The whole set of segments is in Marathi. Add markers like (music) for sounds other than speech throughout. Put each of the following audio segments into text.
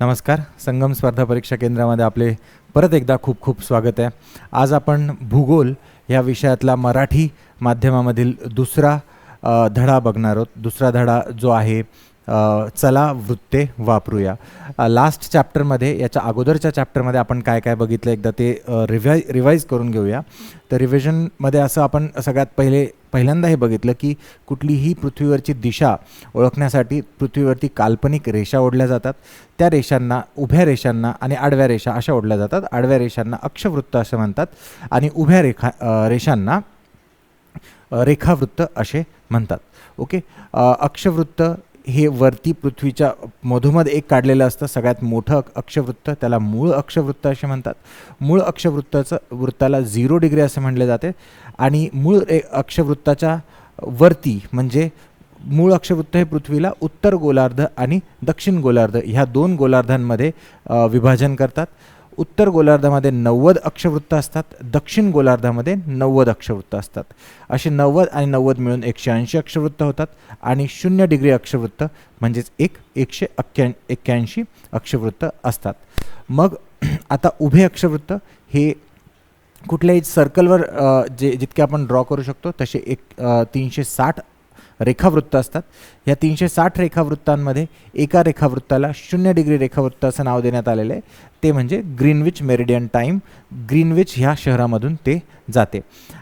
नमस्कार. संगम स्पर्धा परीक्षा केंद्रामध्ये आपले परत एकदा खूप खूप स्वागत आहे. आज आपण भूगोल या विषयातला मराठी माध्यमामधील दुसरा धडा बघणार आहोत. दुसरा धडा जो आहे चला वृत्ते वापरूया. लास्ट चॅप्टरमध्ये याच्या अगोदरच्या चॅप्टरमध्ये आपण काय काय बघितलं एकदा ते रिवाय रिवाईज करून घेऊया. तर रिव्हिजनमध्ये असं आपण सगळ्यात पहिले पहिल्यांदा हे बघितलं की कुठलीही पृथ्वीवरची दिशा ओळखण्यासाठी पृथ्वीवरती काल्पनिक रेषा ओढल्या जातात. त्या रेषांना उभ्या रेषांना आणि आडव्या रेषा अशा ओढल्या जातात. आडव्या रेषांना अक्षवृत्त असं म्हणतात आणि उभ्या रेखा रेषांना रेखावृत्त असे म्हणतात. ओके? अक्षवृत्त हे वरती पृथ्वीच्या मधोमध एक काढलेलं असतं सगळ्यात मोठं अक्षवृत्त त्याला मूळ अक्षवृत्त असे म्हणतात. मूळ अक्षवृत्ताचं वृत्ताला झिरो डिग्री असे म्हणले जाते. आणि मूळ अक्षवृत्ताच्या वरती म्हणजे मूळ अक्षवृत्त हे पृथ्वीला उत्तर गोलार्ध आणि दक्षिण गोलार्ध ह्या दोन गोलार्धांमध्ये विभाजन करतात. उत्तर गोलार्धामध्ये नव्वद अक्षवृत्त असतात दक्षिण गोलार्धामध्ये नव्वद अक्षवृत्त असतात. असे नव्वद आणि नव्वद मिळून एकशे ऐंशी अक्षवृत्त होतात आणि शून्य डिग्री अक्षवृत्त म्हणजेच एक एकशे अक्क्या एक्क्याऐंशी अक्षवृत्त असतात. मग (clears throat) आता उभे अक्षवृत्त हे कुठल्याही सर्कलवर जे जितके आपण ड्रॉ करू शकतो तसे एक तीनशे साठ रेखावृत्त असतात. या तीनशे साठ रेखावृत्तांमध्ये एका रेखावृत्ताला शून्य डिग्री रेखावृत्त असं नाव देण्यात आलेलं आहे. ते म्हणजे ग्रीनविच मेरिडियन टाईम ग्रीनविच ह्या शहरामधून ते जाते.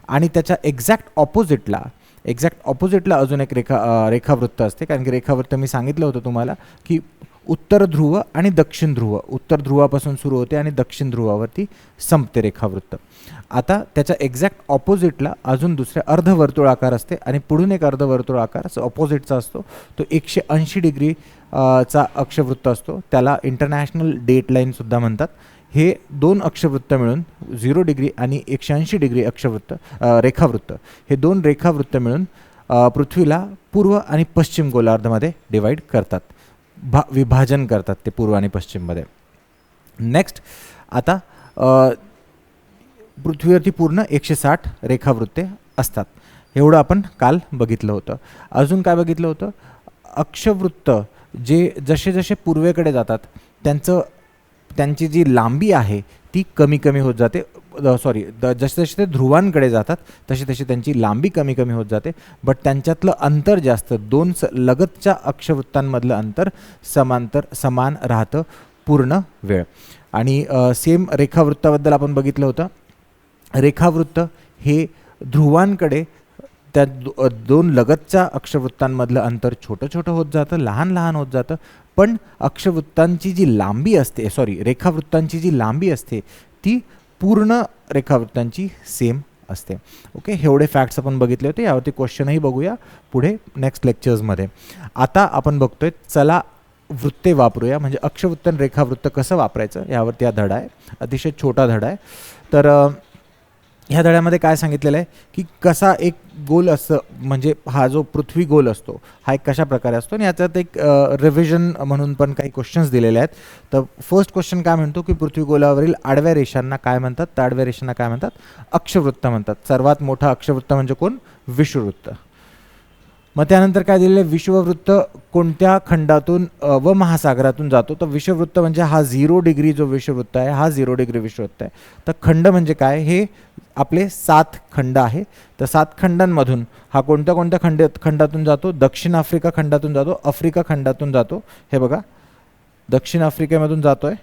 आणि त्याच्या एक्झॅक्ट ऑपोजिटला एक्झॅक्ट ऑपोजिटला अजून एक रेखा रेखावृत्त असते. कारण की रेखावृत्त मी सांगितलं होतं तुम्हाला की उत्तर ध्रुव आणि दक्षिण ध्रुव उत्तर ध्रुवापासून सुरू होते आणि दक्षिण ध्रुवावरती संपते रेखावृत्त. आता त्याच्या एक्झॅक्ट ऑपोजिटला अजून दुसऱ्या अर्धवर्तुळाकार असते आणि पुढून एक अर्धवर्तुळ आकार ऑपोजिटचा असतो. तो एकशे ऐंशी डिग्री चा अक्षवृत्त असतो. त्याला इंटरनॅशनल डेट लाईनसुद्धा म्हणतात. हे दोन अक्षवृत्त मिळून झिरो डिग्री आणि एकशे ऐंशी डिग्री अक्षवृत्त रेखावृत्त हे दोन रेखावृत्त मिळून पृथ्वीला पूर्व आणि पश्चिम गोलार्धमध्ये डिवाईड करतात. भा विभाजन करतात ते पूर्व आणि पश्चिममध्ये. नेक्स्ट आता पृथ्वीवरती पूर्ण एकशे साठ रेखावृत्ते असतात. एवढं आपण काल बघितलं होतं. अजून काय बघितलं होतं? अक्षवृत्त जे जसे जसे पूर्वेकडे जातात त्यांचं त्यांची जी लांबी आहे ती कमी कमी होत जाते. सॉरी जसे जसे ते ध्रुवांकडे जातात तशी तशी त्यांची लांबी कमी कमी होत जाते. बट त्यांच्यातलं अंतर जास्त दोन स लगतच्या अक्षवृत्तांमधलं अंतर समांतर समान राहतं पूर्ण वेळ. आणि सेम रेखावृत्ताबद्दल आपण बघितलं होतं. रेखावृत्त हे ध्रुवांकडे त्या दो दोन लगतच्या अक्षवृत्तांमधलं अंतर छोटं छोटं होत जातं लहान लहान होत जातं. पण अक्षवृत्तांची जी लांबी असते सॉरी रेखावृत्तांची जी लांबी असते ती पूर्ण रेखावृत्तांची सेम असते. ओके एवढे फॅक्ट्स आपण बघितले होते यावरती क्वेश्चनही बघूया पुढे नेक्स्ट लेक्चर्समध्ये आता आपण बघतोय चला वृत्ते वापरूया. म्हणजे अक्षवृत्त रेखावृत्त कसं वापरायचं यावरती हा धडा आहे. अतिशय छोटा धडा आहे. तर ह्या धड्यामध्ये काय सांगितलेलं आहे? की कसा एक गोल असतं म्हणजे हा जो पृथ्वी गोल असतो हा एक कशा प्रकारे असतो? आणि याच्यात एक रिव्हिजन म्हणून पण काही क्वेश्चन्स दिलेले आहेत. तर फर्स्ट क्वेश्चन काय म्हणतो? की पृथ्वी गोलावरील आडव्या रेषांना काय म्हणतात? तर आडव्या रेषांना काय म्हणतात? अक्षवृत्त म्हणतात. सर्वात मोठा अक्षवृत्त म्हणजे कोण? विषुवृत्त मग त्यानंतर काय दिलेलं आहे? विश्ववृत्त कोणत्या खंडातून व महासागरातून जातो? तर विश्ववृत्त म्हणजे हा झिरो डिग्री जो विश्ववृत्त आहे हा झिरो डिग्री विश्ववृत्त आहे. तर खंड म्हणजे काय? हे आपले सात खंड आहे. तर सात खंडांमधून हा कोणत्या कोणत्या खंड खंडातून जातो? दक्षिण आफ्रिका खंडातून जातो आफ्रिका खंडातून जातो. हे बघा. दक्षिण आफ्रिकेमधून जातो आहे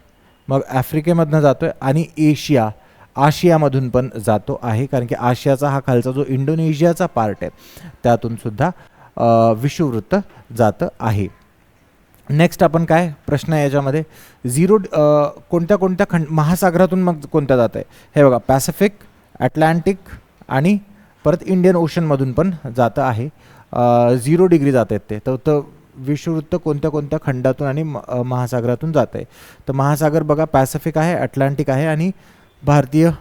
मग आफ्रिकेमधनं जातो आहे आणि एशिया आशियामधून पण जातो आहे. कारण की आशियाचा हा खालचा जो इंडोनेशियाचा पार्ट आहे त्यातून सुद्धा विषुववृत्त जातं आहे. नेक्स्ट आपण काय? प्रश्न आहे याच्यामध्ये. झिरो कोणत्या कोणत्या खंड महासागरातून मग कोणत्या जात आहे? हे बघा पॅसिफिक ॲटलांटिक आणि परत इंडियन ओशनमधून पण जातं आहे. झिरो डिग्री जात आहेत ते. तर तर विषुववृत्त कोणत्या कोणत्या खंडातून आणि म- महासागरातून जात आहे? तर महासागर बघा पॅसिफिक आहे अटलांटिक आहे आणि भारतीय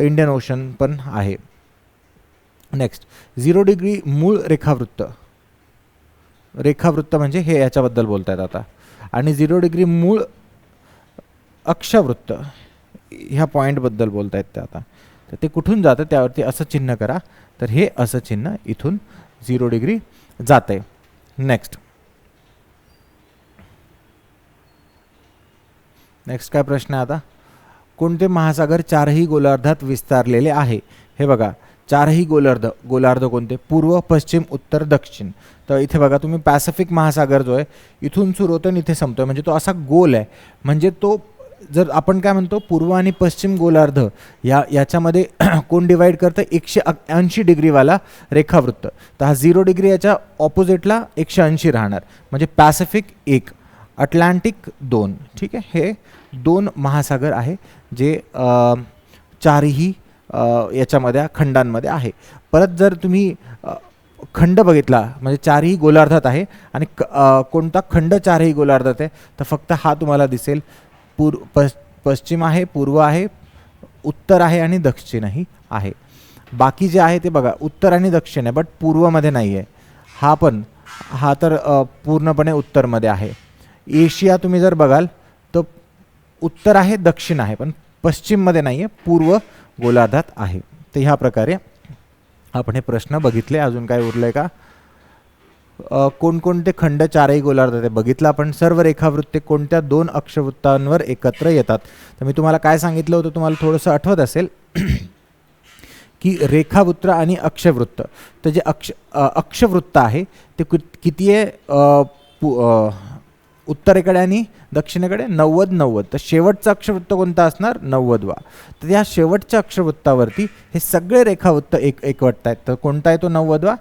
इंडियन ओशन पण आहे. नेक्स्ट झिरो डिग्री मूळ रेखावृत्त. रेखावृत्त म्हणजे हे याच्याबद्दल बोलत आहेत आता. आणि झिरो डिग्री मूळ अक्षवृत्त ह्या पॉईंटबद्दल बोलत आहेत ते आता. तर ते कुठून जातं त्यावरती असं चिन्ह करा. तर हे असं चिन्ह इथून झिरो डिग्री जात. आहे नेक्स्ट. नेक्स्ट काय प्रश्न आहे आता? कोणते महासागर चारही गोलार्धात विस्तारलेले आहे? हे बघा. चारही गोलार्ध गोलार्ध कोणते? पूर्व पश्चिम उत्तर दक्षिण. तर इथे बघा तुम्ही पॅसिफिक महासागर जो आहे इथून सुरू होतो आणि इथे संपतो म्हणजे तो असा गोल आहे. म्हणजे तो जर आपण काय म्हणतो पूर्व आणि पश्चिम गोलार्ध या याच्यामध्ये (clears throat) कोण डिवाईड करतं? एकशे ऐंशी डिग्रीवाला रेखावृत्त. तर हा झिरो डिग्री याच्या ऑपोजिटला एकशे ऐंशी राहणार. म्हणजे पॅसिफिक एक अटलांटिक दोन. ठीक आहे? हे दोन महासागर आहे जे चारही याच्यामध्ये खंडांमध्ये आहे. परत जर तुम्ही खंड बघितला म्हणजे चारही गोलार्धात आहे आणि क कोणता खंड चारही गोलार्धात आहे तर फक्त हा तुम्हाला दिसेल. पूर्व पश पश्चिम आहे पूर्व आहे उत्तर आहे आणि दक्षिणही आहे. बाकी जे आहे ते बघा उत्तर आणि दक्षिण आहे बट पूर्वमध्ये नाही आहे हा पण हा तर पूर्णपणे उत्तरमध्ये आहे. एशिया तुम्ही जर बघाल तर उत्तर आहे दक्षिण आहे पण पश्चिममध्ये नाही आहे पूर्व गोलार्धात आहे. तर ह्या प्रकारे आपण हे प्रश्न बघितले. अजून काय उरलं आहे का कोणकोणते खंड चारही गोलार्धात ते बघितलं आपण सर्व रेखावृत्ते कोणत्या दोन अक्षवृत्तांवर एकत्र येतात? तर मी तुम्हाला काय सांगितलं होतं तुम्हाला थोडंसं आठवत असेल (clears throat) की रेखावृत्त आणि अक्षवृत्त. तर जे अक्ष अक्षवृत्त आहे ते किती आहे? उत्तरेकडे आणि दक्षिणेकडे नव्वद नव्वद. तर शेवटचा अक्षवृत्त कोणता असणार? नव्वदवा तर या शेवटच्या अक्षवृत्तावरती हे सगळे रेखावृत्त एक एकवटत आहेत तर कोणता आहे तो नव्वदवा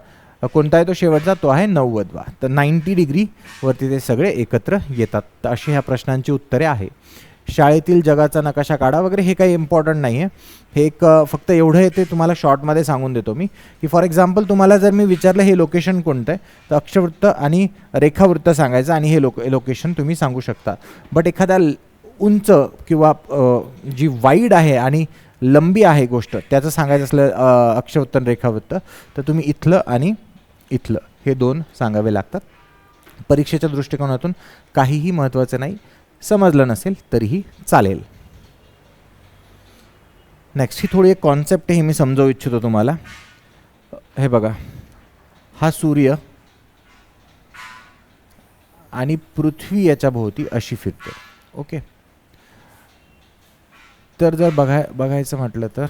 कोणता आहे तो शेवटचा? तो आहे नव्वदवा तर नाईंटी डिग्रीवरती ते सगळे एकत्र येतात. तर अशी ह्या प्रश्नांची उत्तरे आहे. शाळेतील जगाचा नकाशा काढा वगैरे हे काही इम्पॉर्टंट नाही आहे हे एक फक्त एवढं येते तुम्हाला शॉर्टमध्ये सांगून देतो मी. की फॉर एक्झाम्पल तुम्हाला जर मी विचारलं हे लोकेशन कोणतं आहे तर अक्षवृत्त आणि रेखावृत्त सांगायचं आणि हे लोक लोकेशन तुम्ही सांगू शकता. बट एखाद्या उंच किंवा जी वाईड आहे आणि लंबी आहे गोष्ट त्याचं सांगायचं असलं अक्षवृत्त रेखावृत्त तर तुम्ही इथलं आणि इथलं हे दोन सांगावे लागतात. परीक्षेच्या दृष्टिकोनातून काहीही महत्त्वाचं नाही. समजलं नसेल तरीही चालेल. नेक्स्ट ही थोडी एक कॉन्सेप्ट हे मी समजवू इच्छितो तुम्हाला. हे बघा. हा सूर्य आणि पृथ्वी याच्या भोवती अशी फिरते. ओके? तर जर बघाय बघायचं म्हटलं तर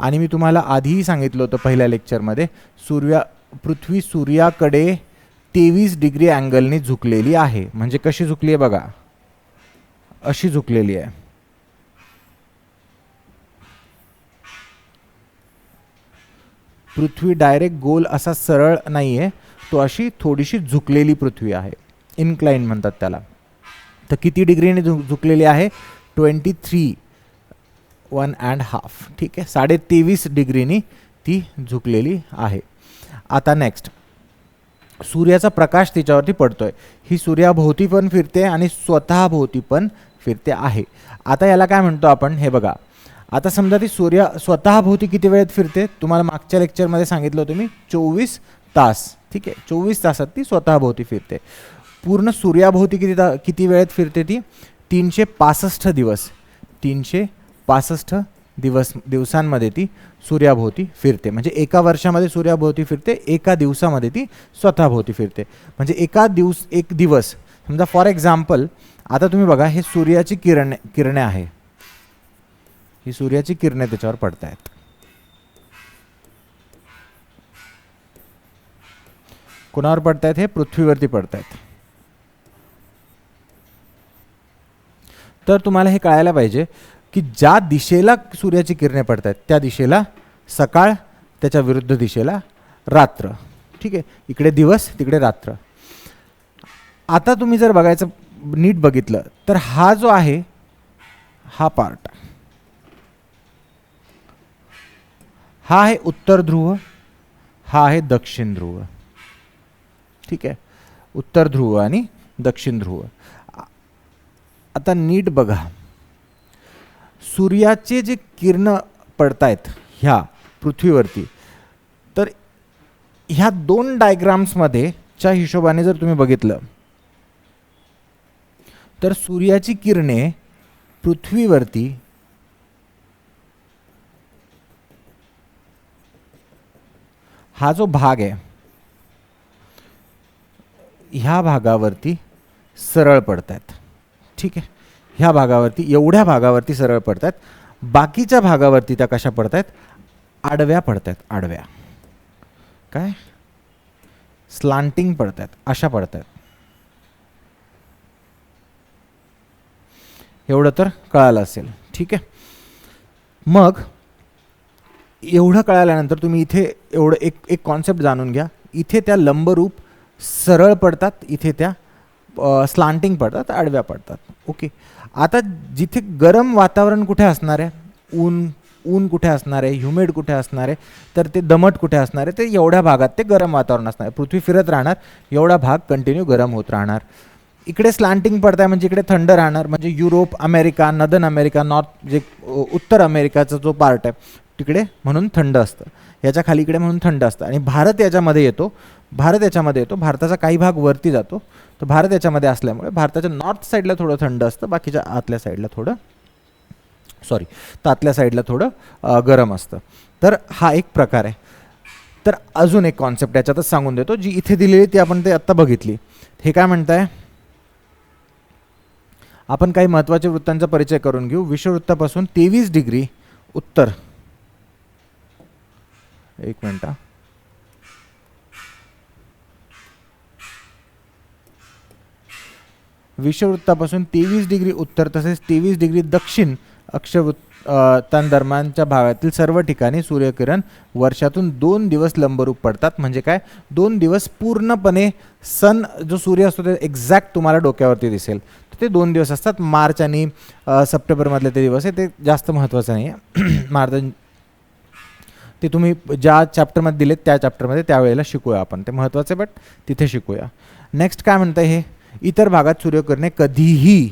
आणि मी तुम्हाला आधीही सांगितलं होतं पहिल्या लेक्चरमध्ये सूर्या पृथ्वी सूर्याकडे तेवीस डिग्री अँगलने झुकलेली आहे. म्हणजे कशी झुकली आहे बघा. अशी झुकलेली आहे. पृथ्वी डायरेक्ट गोल असा सरळ नाही आहे तो अशी थोडीशी झुकलेली पृथ्वी आहे. इन्क्लाइन म्हणतात त्याला. तर किती डिग्रीने झुकलेली आहे? Twenty three one and half ठीक आहे? साडे तेवीस डिग्रीनी ती झुकलेली आहे. आता नेक्स्ट सूर्याचा प्रकाश तिच्यावरती पडतो आहे ही सूर्याभोवती पण फिरते आणि स्वतःभोवती पण फिरते आहे. आता याला काय म्हणतो आपण? हे बघा. आता समजा ती सूर्य स्वतःभोवती किती वेळेत फिरते? तुम्हाला मागच्या लेक्चरमध्ये सांगितलं होतं मी चोवीस तास. ठीक आहे? चोवीस तासात ती स्वतःभोवती फिरते. पूर्ण सूर्याभोवती किती ता किती वेळेत फिरते ती? तीनशे पासष्ट दिवस. तीनशे पासष्ट दिवस दिवसांमध्ये ती सूर्याभोवती फिरते. म्हणजे एका वर्षामध्ये सूर्याभोवती फिरते एका दिवसामध्ये ती स्वतःभोवती फिरते. म्हणजे एका दिवस एक दिवस समजा फॉर एक्झाम्पल आता तुम्ही बघा हे सूर्याची किरणे किरणे आहे. ही सूर्याची किरणे त्याच्यावर पडत आहेत कुणावर पडतायत? हे पृथ्वीवरती पडतायत. तर तुम्हाला हे कळायला पाहिजे की ज्या दिशेला सूर्याची किरणे पडत आहेत त्या दिशेला सकाळ त्याच्या विरुद्ध दिशेला रात्र. ठीक आहे? इकडे दिवस तिकडे रात्र. आता तुम्ही जर बघायचं नीट बघितलं तर हा जो आहे हा पार्ट हा आहे उत्तर ध्रुव हा आहे दक्षिण ध्रुव. ठीक आहे? उत्तर ध्रुव आणि दक्षिण ध्रुव. आता नीट बघा. सूर्याचे जे किरण पडतायत ह्या पृथ्वीवरती तर ह्या दोन डायग्राम्समध्ये च्या हिशोबाने जर तुम्ही बघितलं तर सूर्याची किरणे पृथ्वीवरती हा जो भाग आहे ह्या भागावरती सरळ पडत आहेत ठीक आहे? ह्या भागावरती एवढ्या भागावरती सरळ पडतात बाकीच्या भागावरती त्या कशा पडतात आडव्या पडतात आडव्या. काय? स्लांटिंग पडतात अशा पडतात एवढं तर कळालं असेल. ठीक आहे. मग एवढं कळाल्यानंतर तुम्ही इथे एवढं एक एक कॉन्सेप्ट जाणून घ्या. इथे त्या लंबरूप सरळ पडतात इथे त्या स्लांटिंग पडतात आडव्या पडतात. ओके आता जिथे गरम वातावरण कुठे असणार आहे? ऊन ऊन कुठे असणार आहे? ह्युमिड कुठे असणार आहे? तर ते दमट कुठे असणार आहे? ते एवढ्या भागात ते गरम वातावरण असणार आहे. पृथ्वी फिरत राहणार एवढा भाग कंटिन्यू गरम होत राहणार. इकडे स्लांटिंग पडत आहे म्हणजे इकडे थंड राहणार. म्हणजे युरोप अमेरिका नदन अमेरिका नॉर्थ जे उत्तर अमेरिकाचा जो पार्ट आहे तिकडे म्हणून थंड असतं. याच्या खाली इकडे म्हणून थंड असतं. आणि भारत याच्यामध्ये येतो. भारत याच्यामध्ये येतो. भारताचा काही भाग वरती जातो. तर भारत याच्यामध्ये असल्यामुळे भारताच्या नॉर्थ साईडला थोडं थंड असतं. बाकीच्या आतल्या साईडला थोडं सॉरी तातल्या साईडला थोडं गरम असतं. तर हा एक प्रकार आहे. तर अजून एक कॉन्सेप्ट याच्यातच सांगून देतो जी इथे दिलेली ती आपण ते आत्ता बघितली. हे काय म्हणताय? आपण काही महत्त्वाच्या वृत्तांचा परिचय करून घेऊ. विषुववृत्तापासून तेवीस डिग्री उत्तर. एक मिनटं विषुववृत्तापासून तेवीस डिग्री उत्तर तसेच तेवीस डिग्री दक्षिण अक्षवृत्त दरम्यानच्या भागातील सर्व ठिकाणी सूर्यकिरण वर्षातून दोन दिवस लंबरूप पडतात. म्हणजे काय? दोन दिवस पूर्णपणे सन जो सूर्य असतो ते एक्झॅक्ट तुम्हाला डोक्यावरती दिसेल. तर ते दोन दिवस असतात. मार्च आणि सप्टेंबरमधले ते दिवस आहे. ते जास्त महत्त्वाचं नाही आहे (clears throat) मार्च ते तुम्ही ज्या चॅप्टरमध्ये दिलेत त्या चॅप्टरमध्ये त्यावेळेला शिकूया आपण. ते महत्त्वाचं बट तिथे शिकूया. नेक्स्ट काय म्हणतं हे? इतर भागात सूर्यकिरणे कधीही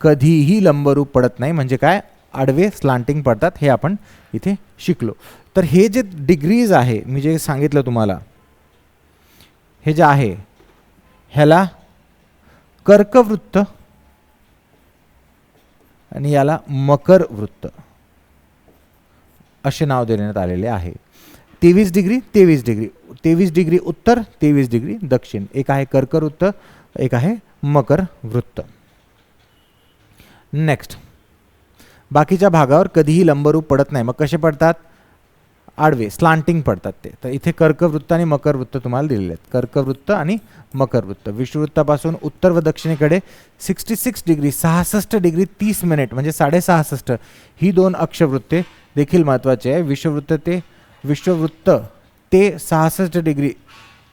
कधीही लंबरूप पडत नाही. म्हणजे काय? आडवे स्लांटिंग पडतात. हे आपण इथे शिकलो. तर हे जे डिग्रीज आहे मी जे सांगितलं तुम्हाला हे जे आहे ह्याला कर्कवृत्त आणि याला मकर वृत्त असे नाव देण्यात आलेले आहे. तेवीस डिग्री तेवीस डिग्री. तेवीस डिग्री उत्तर तेवीस डिग्री दक्षिण. एक आहे कर्कवृत्त एक आहे मकर वृत्त. नेक्स्ट बाकीच्या भागावर कधीही लंबरूप पडत नाही. मग कसे पडतात? आडवे स्लांटिंग पडतात ते. तर इथे कर्कवृत्त आणि मकरवृत्त तुम्हाला दिलेले आहेत. कर्कवृत्त आणि मकरवृत्त विषुवृत्तापासून उत्तर व दक्षिणेकडे सिक्स्टी सिक्स डिग्री सहासष्ट डिग्री तीस मिनिट म्हणजे साडेसहासष्ट. ही दोन अक्षवृत्ते देखील महत्त्वाची आहे. विश्ववृत्त ते विश्ववृत्त ते सहासष्ट डिग्री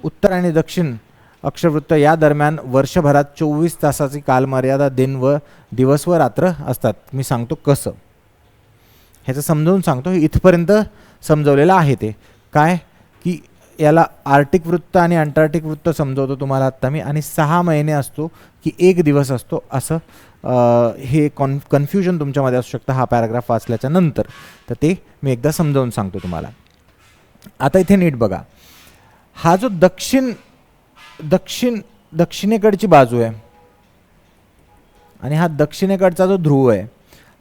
उत्तर आणि दक्षिण अक्षवृत्त या दरम्यान वर्षभरात चोवीस तासाची कालमर्यादा दिन व दिवस व रात्र असतात. मी सांगतो कसं. ह्याचं समजावून सांगतो. इथपर्यंत समजवलेलं आहे ते. काय? की याला आर्टिक वृत्त आणि अंटार्टिक वृत्त समजवतो तुम्हाला आत्ता मी. आणि सहा महिने असतो की एक दिवस असतो असं हे कॉन कन्फ्युजन तुमच्यामध्ये असू शकतं. हा पॅराग्राफ वाचल्याच्या नंतर. तर ते मी एकदा समजावून सांगतो तुम्हाला. आता इथे नीट बघा. हा जो दक्षिण दक्षिण दक्षिणेकडची बाजू आहे. आणि हा दक्षिणेकडचा जो ध्रुव आहे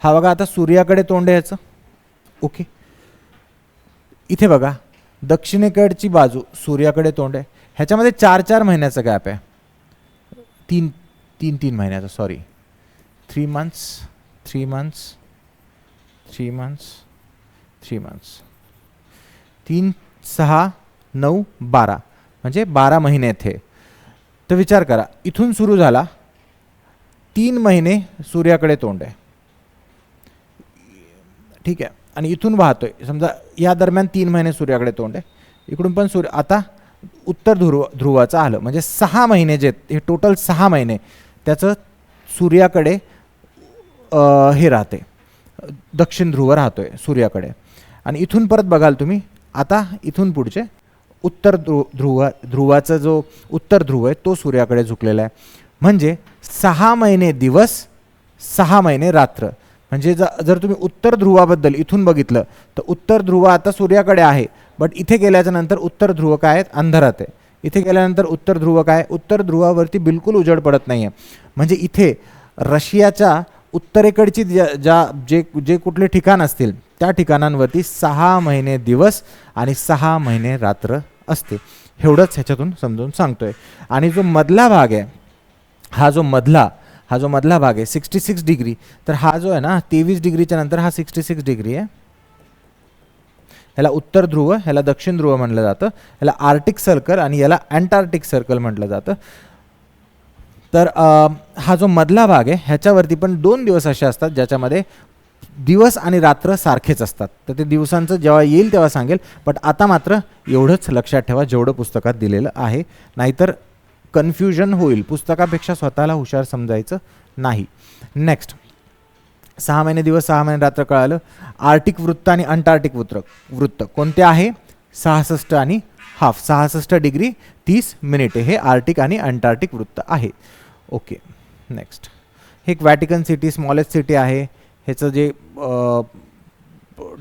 हा बघा आता सूर्याकडे तोंड आहे याचं ओके इथे बघा दक्षिणेकडची बाजू सूर्याकडे तोंड आहे. ह्याच्यामध्ये चार चार महिन्याचा गॅप आहे. तीन तीन तीन महिन्याचा sorry three months three months three months three months तीन सहा नऊ बारा. म्हणजे बारा महिने थे. तर विचार करा इथून सुरू झाला तीन महिने सूर्याकडे तोंड आहे. ठीक आहे आणि इथून वाहतो आहे समजा या दरम्यान तीन महिने सूर्याकडे तोंड आहे इकडून पण सूर्य आता उत्तर ध्रुव ध्रुवाचं आलं म्हणजे सहा महिने जे हे टोटल सहा महिने त्याचं सूर्याकडे हे राहते दक्षिण ध्रुव राहतो आहे सूर्याकडे. आणि इथून परत बघाल तुम्ही आता इथून पुढचे उत्तर ध्रुव ध्रुव ध्रुवाचा जो उत्तर ध्रुव आहे तो सूर्याकडे झुकलेला आहे. म्हणजे सहा महिने दिवस सहा महिने रात्र. म्हणजे ज जर तुम्ही उत्तर ध्रुवाबद्दल इथून बघितलं तर उत्तर ध्रुव आता सूर्याकडे आहे. बट इथे गेल्याच्यानंतर उत्तर ध्रुव काय आहेत? अंधारात आहे. इथे गेल्यानंतर उत्तर ध्रुव काय उत्तर ध्रुवावरती बिलकुल उजड पडत नाही आहे म्हणजे इथे रशियाच्या उत्तरेकडची ज्या ज्या जे जे कुठले ठिकाण असतील त्या ठिकाणांवरती सहा महिने दिवस आणि सहा महिने रात्र असते. एवढंच ह्याच्यातून समजून सांगतोय. आणि जो मधला भाग आहे हा जो मधला हा जो मधला भाग आहे सिक्स्टी सिक्स डिग्री तर हा जो आहे ना तेवीस डिग्रीच्या नंतर हा सिक्स्टी सिक्स डिग्री आहे. ह्याला उत्तर ध्रुव ह्याला दक्षिण ध्रुव म्हटलं जातं. ह्याला आर्टिक सर्कल आणि याला अँटार्क्टिक सर्कल म्हटलं जातं. तर आ, हा जो मधला भाग आहे ह्याच्यावरती पण दोन दिवस असे असतात ज्याच्यामध्ये दिवस आणि रात्र सारखेच असतात. तर ते दिवसांचं जेव्हा येईल तेव्हा सांगेल बट आता मात्र एवढंच लक्षात ठेवा जेवढं पुस्तकात दिलेलं आहे. नाहीतर कन्फ्युजन होईल. पुस्तकापेक्षा स्वतःला हुशार समजायचं नाही. नेक्स्ट सहा महिने दिवस सहा महिने रात्र कळालं. आर्टिक वृत्त आणि अंटार्टिक वृत्त वृत्त कोणते आहे? सहासष्ट आणि हाफ सहासष्ट डिग्री तीस मिनिटे हे आर्टिक आणि अंटार्टिक वृत्त आहे. ओके नेक्स्ट हे एक वॅटिकन सिटी स्मॉलेस्ट सिटी आहे. ह्याचं जे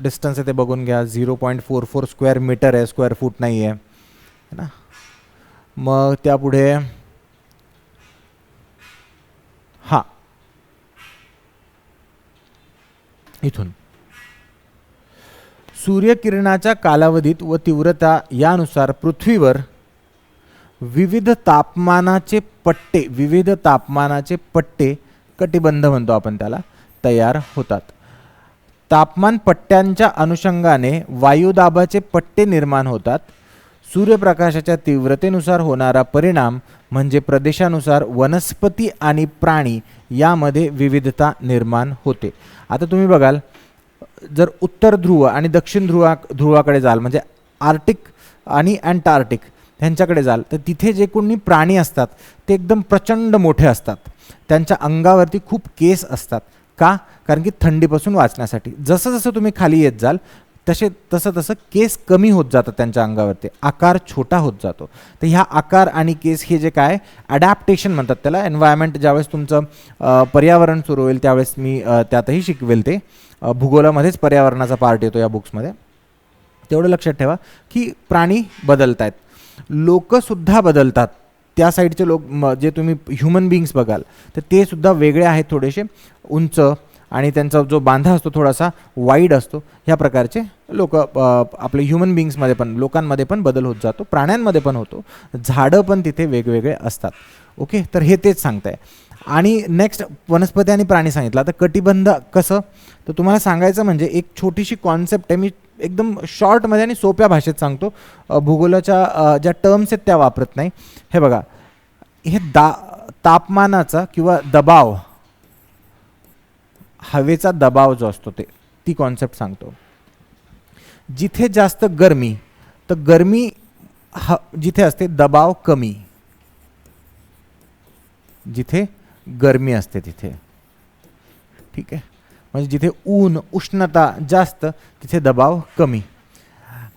डिस्टन्स आहे ते बघून घ्या. Zero point four four square metre आहे. स्क्वेअर फूट नाही आहे है ना? मग त्यापुढे हां. इथून. सूर्यकिरणाच्या कालावधीत व तीव्रता यानुसार पृथ्वीवर विविध तापमानाचे पट्टे विविध तापमानाचे पट्टे कटिबंध म्हणतो आपण त्याला. तयार होतात. तापमान पट्ट्यांच्या अनुषंगाने वायुदाबाचे पट्टे निर्माण होतात. सूर्यप्रकाशाच्या तीव्रतेनुसार होणारा परिणाम म्हणजे प्रदेशानुसार वनस्पती आणि प्राणी यामध्ये विविधता निर्माण होते. आता तुम्ही बघाल जर उत्तर ध्रुव आणि दक्षिण ध्रुवा ध्रुवाकडे जाल म्हणजे आर्टिक आणि अँटार्क्टिक ह्यांच्याकडे जाल तर तिथे जे कोणी प्राणी असतात ते एकदम प्रचंड मोठे असतात. त्यांच्या अंगावरती खूप केस असतात. का? कारण की थंडीपासून वाचण्यासाठी. जसं जसं तुम्ही खाली येत जाल तसे तसं तसं केस कमी होत जातात त्यांच्या अंगावरती. आकार छोटा होत जातो. तर ह्या आकार आणि केस हे जे काय ॲडॅप्टेशन म्हणतात त्याला. एन्व्हायरमेंट ज्यावेळेस तुमचं पर्यावरण सुरू होईल त्यावेळेस मी त्यातही शिकवेल ते. भूगोलामध्येच पर्यावरणाचा पार्ट येतो या बुक्समध्ये तेवढं लक्षात ठेवा की प्राणी बदलत आहेत लोकसुद्धा बदलतात. त्या साईडचे लोक जे तुम्ही ह्युमन बिईंग्स बघाल तर ते सुद्धा वेगळे आहेत थोडेसे. उंच आणि त्यांचा जो बांधा असतो थोडासा वाईड असतो. ह्या प्रकारचे लोक आपले ह्युमन बिईंग्समध्ये पण लोकांमध्ये पण बदल होत जातो. प्राण्यांमध्ये पण होतो. झाडं पण तिथे वेगवेगळे असतात. ओके? तर हे तेच सांगताय. आणि नेक्स्ट वनस्पती आणि प्राणी सांगितलं. आता कटिबंध कसं? तर तुम्हाला सांगायचं म्हणजे एक छोटीशी कॉन्सेप्ट आहे. मी एकदम शॉर्टमध्ये आणि सोप्या भाषेत सांगतो. भूगोलाच्या ज्या टर्म्स आहेत त्या वापरत नाही. हे बघा हे दा तापमानाचा किंवा दबाव हवेचा दबाव जो असतो ते ती कॉन्सेप्ट सांगतो. जिथे जास्त गरमी तर गरमी ह जिथे असते दबाव कमी. जिथे गरमी असते तिथे. ठीक आहे? म्हणजे जिथे ऊन उष्णता जास्त तिथे दबाव कमी.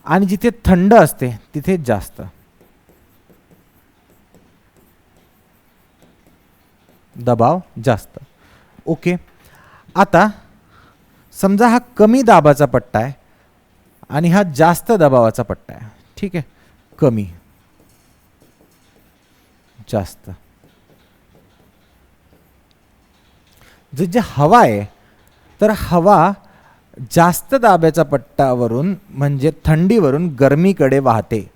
आणि जिथे थंड असते तिथे जास्त. दबाव जास्त. ओके. आता समजा हा कमी दाबाचा पट्टा आहे आणि हा जास्त दबावाचा पट्टा आहे. ठीक आहे? कमी. जास्त. जे जे हवा आहे तर हवा जास्त दाब्याच्या पट्टावरून म्हणजे थंडीवरून गरमीकडे वाहते.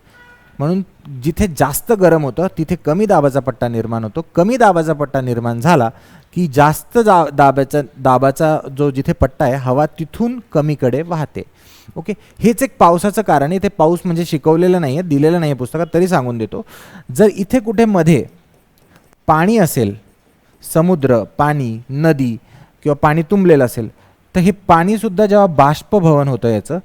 म्हणून जिथे जास्त गरम होतं तिथे कमी दाबाचा पट्टा निर्माण होतो. कमी दाबाचा पट्टा निर्माण झाला की जास्त जा दाब्याचा दाबाचा जो जिथे पट्टा आहे हवा तिथून कमीकडे वाहते. ओके? हेच एक पावसाचं कारण आहे. इथे पाऊस म्हणजे शिकवलेलं नाही आहे दिलेलं नाही आहे पुस्तकात तरी सांगून देतो. जर इथे कुठे मध्ये पाणी असेल समुद्र पाणी नदी किंवा पाणी तुंबलेलं असेल तर हे पाणीसुद्धा जेव्हा बाष्पभवन होतं याचं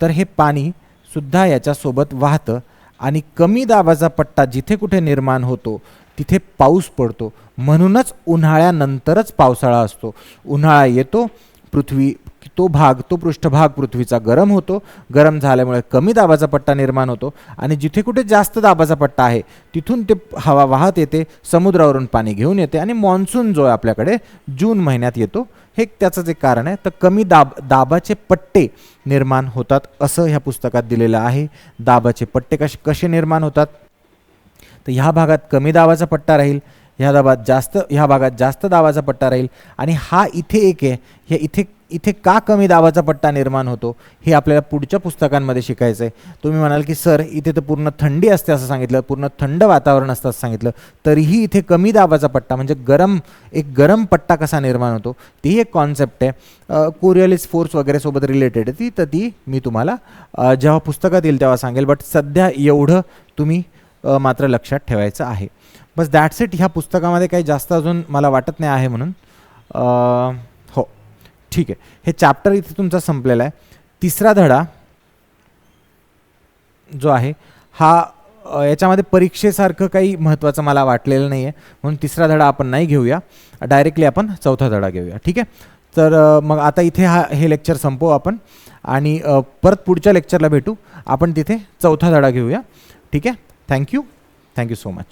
तर हे पाणीसुद्धा याच्यासोबत वाहतं आणि कमी दाबाचा पट्टा जिथे कुठे निर्माण होतो तिथे पाऊस पडतो. म्हणूनच उन्हाळ्यानंतरच पावसाळा असतो. उन्हाळा येतो पृथ्वी तो भाग तो पृष्ठभाग पृथ्वीचा गरम होतो. गरम झाल्यामुळे कमी दाबाचा पट्टा निर्माण होतो आणि जिथे कुठे जास्त दाबाचा पट्टा आहे तिथून ते हवा वाहत येते समुद्रावरून पाणी घेऊन येते आणि मान्सून जो आहे आपल्याकडे जून महिन्यात येतो. हे त्याचं जे कारण आहे तर कमी दाब दाबाचे पट्टे निर्माण होतात असं ह्या पुस्तकात दिलेलं आहे. दाबाचे पट्टे कसे कसे निर्माण होतात? तर ह्या भागात कमी दाबाचा पट्टा राहील ह्या दाबात जास्त ह्या भागात जास्त दाबाचा पट्टा राहील. आणि हा इथे एक आहे हे इथे इथे का कमी दाबाचा पट्टा निर्माण होतो हे आपल्याला पुढच्या पुस्तकांमध्ये शिकायचं आहे तुम्ही म्हणाल की सर इथे तर पूर्ण थंडी असते असं सांगितलं पूर्ण थंड वातावरण असतं असं सांगितलं. तरीही इथे कमी दाबाचा पट्टा म्हणजे गरम एक गरम पट्टा कसा निर्माण होतो ती एक कॉन्सेप्ट आहे. कोरिअलिस फोर्स वगैरे सोबत रिलेटेड आहे ती तर ती मी तुम्हाला जेव्हा पुस्तकात येईल तेव्हा सांगेल. बट सध्या एवढं तुम्ही मात्र लक्षात ठेवायचं आहे. बस दॅट्स इट ह्या पुस्तकामध्ये काही जास्त अजून मला वाटत नाही आहे म्हणून. हो. ठीक आहे. हे चॅप्टर इथे तुमचा संपलेला आहे. तिसरा धडा जो आहे हा याच्यामध्ये परीक्षेसारखं काही महत्त्वाचं मला वाटलेलं नाही आहे म्हणून तिसरा धडा आपण नाही घेऊया. डायरेक्टली आपण चौथा धडा घेऊया. ठीक आहे? तर मग आता इथे हा हे लेक्चर संपवू आपण. आणि परत पुढच्या लेक्चरला भेटू. आपण तिथे चौथा धडा घेऊया. ठीक आहे? Thank you thank you so much